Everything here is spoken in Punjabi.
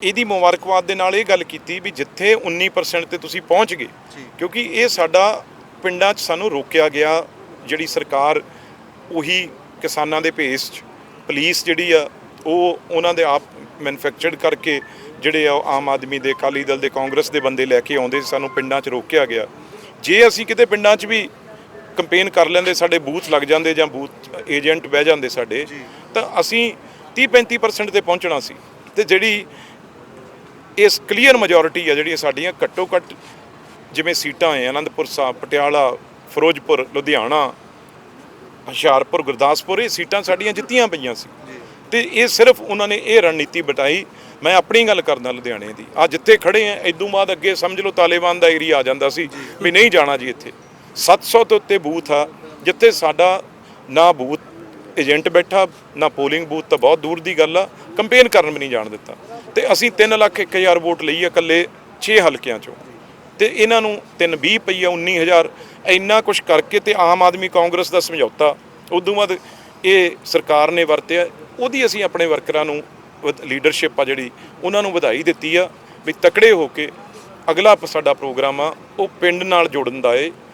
ਇਹਦੀ ਮੁਬਾਰਕਬਾਦ ਦੇ ਨਾਲ ਇਹ ਗੱਲ ਕੀਤੀ ਵੀ ਜਿੱਥੇ 19% ਤੇ ਤੁਸੀਂ ਪਹੁੰਚ ਗਏ ਕਿਉਂਕਿ ਇਹ ਸਾਡਾ ਪਿੰਡਾਂ 'ਚ ਸਾਨੂੰ ਰੋਕਿਆ ਗਿਆ ਜਿਹੜੀ ਸਰਕਾਰ ਉਹੀ ਕਿਸਾਨਾਂ ਦੇ ਭੇਸ 'ਚ ਪੁਲਿਸ ਜਿਹੜੀ ਆ ਉਹ ਉਹਨਾਂ ਦੇ ਆਪ ਮੈਨੂਫੈਕਚਰਡ ਕਰਕੇ ਜਿਹੜੇ ਆ ਆਮ ਆਦਮੀ ਦੇ ਅਕਾਲੀ ਦਲ ਦੇ ਕਾਂਗਰਸ ਦੇ ਬੰਦੇ ਲੈ ਕੇ ਆਉਂਦੇ ਸਾਨੂੰ ਪਿੰਡਾਂ 'ਚ ਰੋਕਿਆ ਗਿਆ। ਜੇ ਅਸੀਂ ਕਿਤੇ ਪਿੰਡਾਂ 'ਚ ਵੀ ਕੰਪੇਨ ਕਰ ਲੈਂਦੇ ਸਾਡੇ ਬੂਥ ਲੱਗ ਜਾਂਦੇ ਜਾਂ ਬੂਥ ਏਜੰਟ ਬਹਿ ਜਾਂਦੇ ਸਾਡੇ ਤਾਂ ਅਸੀਂ 30 35% ਤੇ ਪਹੁੰਚਣਾ ਸੀ। ਤੇ ਜਿਹੜੀ ਇਸ ਕਲੀਅਰ ਮੈਜੋਰਿਟੀ ਆ ਜਿਹੜੀਆਂ ਸਾਡੀਆਂ ਘੱਟੋ ਘੱਟ ਜਿਵੇਂ ਸੀਟਾਂ ਹੈ ਆਨੰਦਪੁਰ ਸਾਹਿਬ ਪਟਿਆਲਾ ਫਿਰੋਜ਼ਪੁਰ ਲੁਧਿਆਣਾ ਹੁਸ਼ਿਆਰਪੁਰ ਗੁਰਦਾਸਪੁਰ ਇਹ ਸੀਟਾਂ ਸਾਡੀਆਂ ਜਿੱਤੀਆਂ ਪਈਆਂ ਸੀ। ਤੇ ਇਹ ਸਿਰਫ ਉਹਨਾਂ ਨੇ ਇਹ ਰਣਨੀਤੀ ਬਟਾਈ। ਮੈਂ ਆਪਣੀ ਗੱਲ ਕਰਦਾ ਲੁਧਿਆਣੇ ਦੀ। ਆ ਜਿੱਥੇ ਖੜੇ ਆ ਇਦੋਂ ਬਾਅਦ ਅੱਗੇ ਸਮਝ ਲਓ ਤਾਲਿਬਾਨ ਦਾ ਏਰੀਆ ਆ ਜਾਂਦਾ ਸੀ ਵੀ ਨਹੀਂ ਜਾਣਾ ਜੀ ਇੱਥੇ। 700 ਤੋਂ ਉੱਤੇ ਬੂਥ ਆ ਜਿੱਥੇ ਸਾਡਾ ਨਾ ਬੂਥ ਏਜੰਟ ਬੈਠਾ, ਨਾ ਪੋਲਿੰਗ ਬੂਥ ਤਾਂ ਬਹੁਤ ਦੂਰ ਦੀ ਗੱਲ ਆ, ਕੰਪੇਨ ਕਰਨ ਵੀ ਨਹੀਂ ਜਾਣ ਦਿੱਤਾ। ਤੇ ਅਸੀਂ 3 ਲੱਖ 1000 ਵੋਟ ਲਈ ਆ ਇਕੱਲੇ 6 ਹਲਕਿਆਂ ਚੋਂ। ਤੇ ਇਹਨਾਂ ਨੂੰ 3 20 ਪਈ ਆ 19000 ਇੰਨਾ ਕੁਝ ਕਰਕੇ ਤੇ ਆਮ ਆਦਮੀ ਕਾਂਗਰਸ ਦਾ ਸਮਝੌਤਾ। ਉਦੋਂ ਬਾਅਦ ਇਹ ਸਰਕਾਰ ਨੇ ਵਰਤਿਆ, ਉਹਦੀ ਅਸੀਂ ਆਪਣੇ ਵਰਕਰਾਂ ਨੂੰ ਲੀਡਰਸ਼ਿਪ ਆ ਜਿਹੜੀ, ਉਹਨਾਂ ਨੂੰ ਵਧਾਈ ਦਿੱਤੀ ਆ ਵੀ ਤਕੜੇ ਹੋ ਕੇ ਅਗਲਾ ਸਾਡਾ ਪ੍ਰੋਗਰਾਮ ਆ, ਉਹ ਪਿੰਡ ਨਾਲ ਜੋੜਨ ਦਾ ਏ।